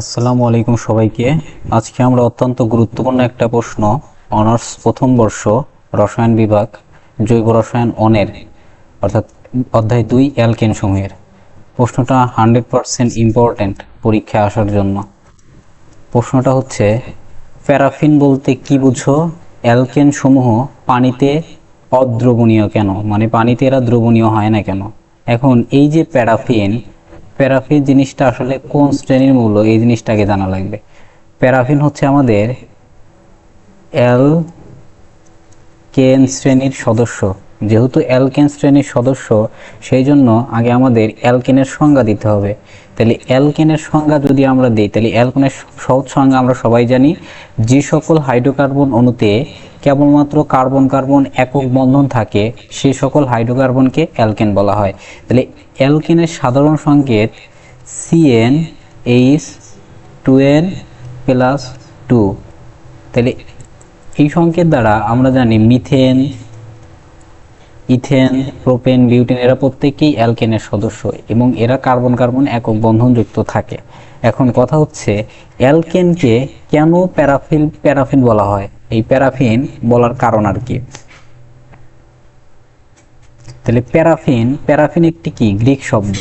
আসসালামু আলাইকুম সবাইকে। আজকে আমরা অত্যন্ত গুরুত্বপূর্ণ একটা প্রশ্ন, অনার্স প্রথম বর্ষ, রসায়ন বিভাগ, জৈব রসায়ন অনের, অর্থাৎ অধ্যায় দুই অ্যালকেন সমূহের। প্রশ্নটা হান্ড্রেড পারসেন্ট ইম্পর্ট্যান্ট পরীক্ষায় আসার জন্য। প্রশ্নটা হচ্ছে, প্যারাফিন বলতে কি বুঝো? অ্যালকেন সমূহ পানিতে অদ্রবণীয় কেন? মানে পানিতে এরা দ্রবণীয় হয় না কেন? এখন এই যে প্যারাফিন প্যারাফিন জিনিসটা আসলে কোন শ্রেণির মূল্য এই জিনিসটাকে জানা লাগবে। প্যারাফিন হচ্ছে আমাদের অ্যাল কেন শ্রেণির সদস্য। যেহেতু অ্যালকেন শ্রেণির সদস্য, সেই জন্য আগে আমাদের অ্যালকেনের সংজ্ঞা দিতে হবে। তাহলে অ্যালকেনের সংজ্ঞা যদি আমরা দিই, তাহলে অ্যালকেনের সহজ সংজ্ঞা আমরা সবাই জানি, যে সকল হাইড্রোকার্বন অণুতে কেবলমাত্র কার্বন কার্বন একক বন্ধন থাকে সেই সকল হাইড্রোকার্বনকে অ্যালকেন বলা হয়। তাহলে অ্যালকেনের সাধারণ সংকেত C n H two n plus two তাহলে এই সংকেত দ্বারা আমরা জানি মিথেন, ইথেন, প্রোপেন বিউটেন এরা প্রত্যেকেই অ্যালকেনের সদস্য এবং এরা কার্বন কার্বন একক বন্ধনযুক্ত থাকে। এখন কথা হচ্ছে, অ্যালকেনকে কেন প্যারাফিন প্যারাফিন বলা হয়? এই প্যারাফিন বলার কারণ আর কি? তাহলে প্যারাফিন প্যারাফিন একটি কি? গ্রিক শব্দ,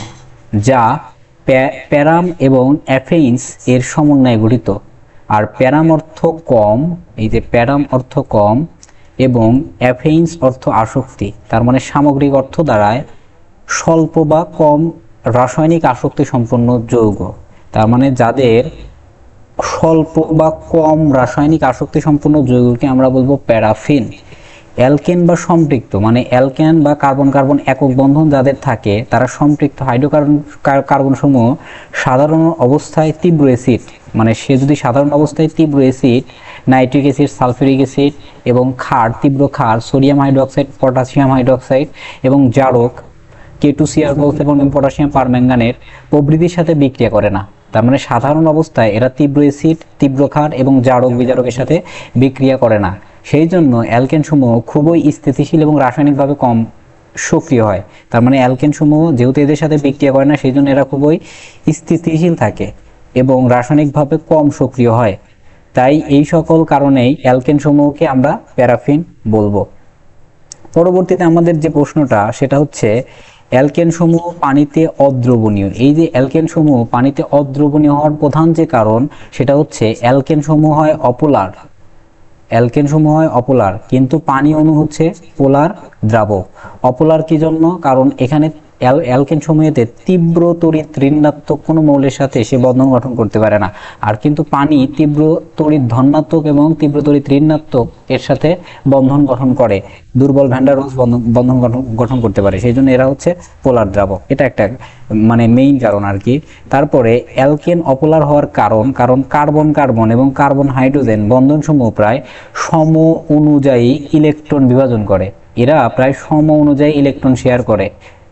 যা প্যারাম এবং অ্যাফেইন্স এর সমন্বয়ে গঠিত। আর প্যারাম অর্থ কম, এই যে প্যারাম অর্থ কম এবং অ্যাফেইন্স অর্থ আসক্তি, তার মানে সামগ্রিক অর্থ দ্বারায় স্বল্প বা কম রাসায়নিক আসক্তি সম্পন্ন যৌগ, তার মানে যাদের স্বল্প বা কম রাসায়নিক আসক্তি সম্পন্ন যৌগকে আমরা বলব প্যারাফিন। অ্যালকেন বা সম্পৃক্ত মানে অ্যালকেন বা কার্বন কার্বন একক বন্ধন যাদের থাকে তারা সম্পৃক্ত হাইড্রোকার্বন কার্বন সমূহ সাধারণ অবস্থায় তীব্র অ্যাসিড মানে সে যদি সাধারণ অবস্থায় তীব্র acid nitric acid sulphuric acid এবং ক্ষার তীব্র ক্ষার সোডিয়াম হাইড্রোক্সাইড পটাশিয়াম হাইড্রোক্সাইড এবং জারক কে টু সিআর বলতে এবং পটাশিয়াম পারম্যাঙ্গানের প্রভৃতির সাথে বিক্রিয়া করে না। তার মানে সাধারণ অবস্থায় এরা তীব্র অ্যাসিড তীব্র ক্ষার এবং জারক বিজারকের সাথে বিক্রিয়া করে না। সেই জন্য অ্যালকেন সমূহ খুবই স্থিতিশীল এবং রাসায়নিকভাবে কম সক্রিয় হয়। তার মানে অ্যালকেন সমূহ যেহেতু এদের সাথে বিক্রিয়া করে না সেই জন্য এরা খুবই স্থিতিশীল থাকে এবং রাসায়নিকভাবে কম সক্রিয় হয়। তাই এই সকল কারণেই অ্যালকেন সমূহকে আমরা প্যারাফিন বলব। পরবর্তীতে আমাদের যে প্রশ্নটা, সেটা হচ্ছে অ্যালকেন সমূহ পানিতে অদ্রবণীয়। এই যে অ্যালকেন সমূহ পানিতে অদ্রবণীয় হওয়ার প্রধান যে কারণ, সেটা হচ্ছে অ্যালকেন সমূহ হয় অপোলার। অ্যালকেন সমূহ হয় অপোলার, কিন্তু পানি অণু হচ্ছে পোলার দ্রাবক। অপোলার কি জন্য? কারণ এখানে অ্যাল- অ্যালকেন সমূহেতে তীব্র তড়িৎ ঋণাত্মক কোনো মৌলের সাথে সে বন্ধন গঠন করতে পারে না। আর কিন্তু পানি তীব্র তড়িৎ ধনাত্মক এবং তীব্র তড়িৎ ঋণাত্মক এর সাথে বন্ধন গঠন করে। দুর্বল ভ্যান্ডারোস বন্ধন গঠন করতে পারে। সেই জন্য এরা হচ্ছে পোলার দ্রাবক। এটা একটা মানে মেইন কারণ আর কি। তারপরে অ্যালকেন অপোলার হওয়ার কারণ কারণ কার্বন কার্বন এবং কার্বন হাইড্রোজেন বন্ধনসমূহ প্রায় সম অনুযায়ী ইলেকট্রন বিভাজন করে। এরা প্রায় সম অনুযায়ী ইলেকট্রন শেয়ার করে।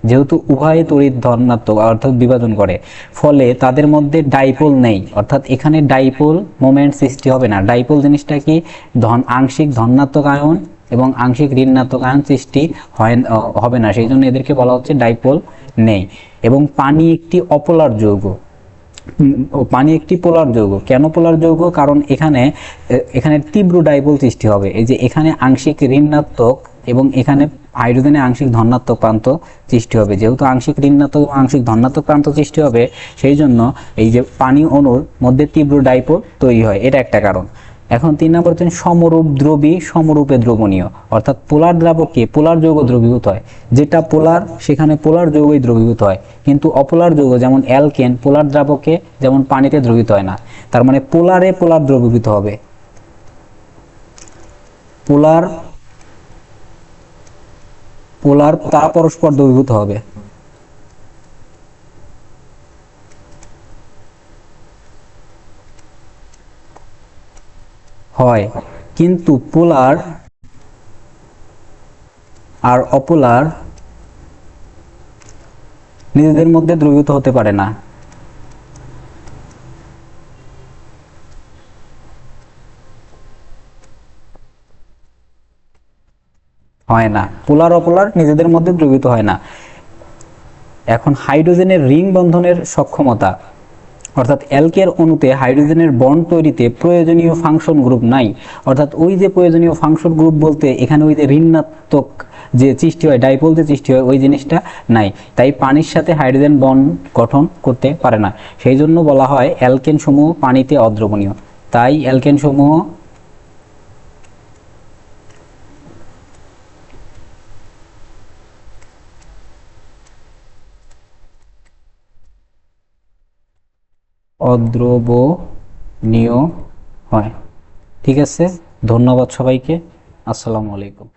যেহেতু উভয়ে তড়িৎ ধনাত্মক অর্থাৎ বিভাজন করে, ফলে তাদের মধ্যে ডাইপোল নেই। অর্থাৎ এখানে ডাইপোল মোমেন্ট সৃষ্টি হবে না। ডাইপোল জিনিসটা কি? ধন, আংশিক ধনাত্মক আয়ন এবং আংশিক ঋণাত্মক আয়ন সৃষ্টি হয় হবে না। সেই জন্য এদেরকে বলা হচ্ছে ডাইপোল নেই। এবং পানি একটি অপোলার যৌগ। পানি একটি পোলার যৌগ। কেন পোলার যৌগ? কারণ এখানে এখানে তীব্র ডাইপোল সৃষ্টি হবে। এই যে এখানে আংশিক ঋণাত্মক এবং এখানে হাইড্রোজেনে আংশিক ধনাত্মক প্রান্ত সৃষ্টি হবে। যেহেতু আংশিক ঋণাত্মক আংশিক ধনাত্মক প্রান্ত সৃষ্টি হবে সেই জন্য এই যে পানি অণুর মধ্যে তীব্র ডাইপোল তৈরি হয়, এটা একটা কারণ। এখন তিন নম্বর হচ্ছেন সমরূপ দ্রবী সমরূপে দ্রবণীয়, অর্থাৎ পোলার দ্রাবকে পোলার যৌগ দ্রবীভূত হয়। যেটা পোলার, সেখানে পোলার যৌগই দ্রবীভূত হয়। কিন্তু অপোলার যৌগ যেমন অ্যালকেন পোলার দ্রাবকে যেমন পানিতে দ্রবীভূত হয় না। তার মানে পোলারে পোলার দ্রবীভূত হবে। পোলার পোলার তারা পরস্পর দ্রবীভূত হবে। হয়। কিন্তু পোলার আর অপোলার নিজেদের মধ্যে দ্রবীভূত হতে পারে না। হয় না। পোলার অপোলার নিজেদের মধ্যে দ্রবীভূত হয় না। এখন হাইড্রোজেনের রিং বন্ধনের সক্ষমতা, অর্থাৎ অ্যালকের অণুতে হাইড্রোজেনের বন্ড তৈরিতে প্রয়োজনীয় ফাংশন গ্রুপ নাই। অর্থাৎ ওই যে প্রয়োজনীয় ফাংশন গ্রুপ বলতে এখানে ওই যে ঋণাত্মক যে সৃষ্টি হয়, ডাইপোল যে সৃষ্টি হয়, ওই জিনিসটা নাই। তাই পানির সাথে হাইড্রোজেন বন্ড গঠন করতে পারে না। সেই জন্য বলা হয় অ্যালকেন সমূহ পানিতে অদ্রবণীয়। তাই অ্যালকেন সমূহ অদ্রবণীয় হয়। ঠিক আছে? ধন্যবাদ সবাইকে। আসসালামু আলাইকুম।